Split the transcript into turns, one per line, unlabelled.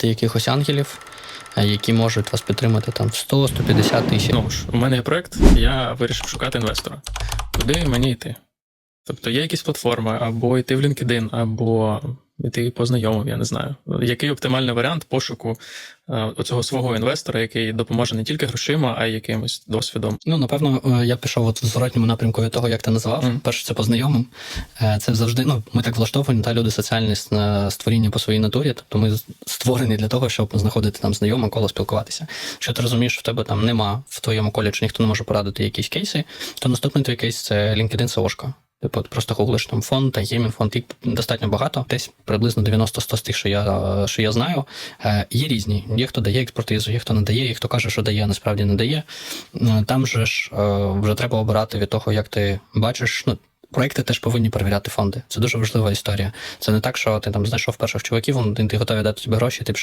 якихось ангелів, е, які можуть вас підтримати там в 100-150 тисяч.
Ну ж, у мене є проект, я вирішив шукати інвестора. Куди мені йти? Тобто є якісь платформи, або йти в LinkedIn, або йти по знайомим, я не знаю. Який оптимальний варіант пошуку е, оцього свого інвестора, який допоможе не тільки грошима, а й якимось досвідом.
Ну, напевно, е, я пішов от в зворотньому напрямку від того, як ти називав.
Мгм.
Перше, це по знайомим. Е, Це завжди, ну, ми так влаштовані, та люди соціальні на створіння по своїй натурі. Тобто ми створені для того, щоб знаходити там знайоме коло спілкуватися. Якщо ти розумієш, що в тебе там нема в твоєму колі, чи ніхто не може порадити якісь кейси, то наступний твій кейс це LinkedIn SEO-шка. Типу, просто гуглиш там фонд, таємін фонд, їх достатньо багато. Десь приблизно 90-100 з тих, що я, що я знаю. Е, Є різні. Є хто дає експертизу, є хто не дає, є хто каже, що дає, а насправді не дає. Е, Там же ж е, вже треба обирати від того, як ти бачиш. Ну, проекти теж повинні перевіряти фонди. Це дуже важлива історія. Це не так, що ти там знайшов перших чуваків, вони ти готові дати тобі гроші, ти пішов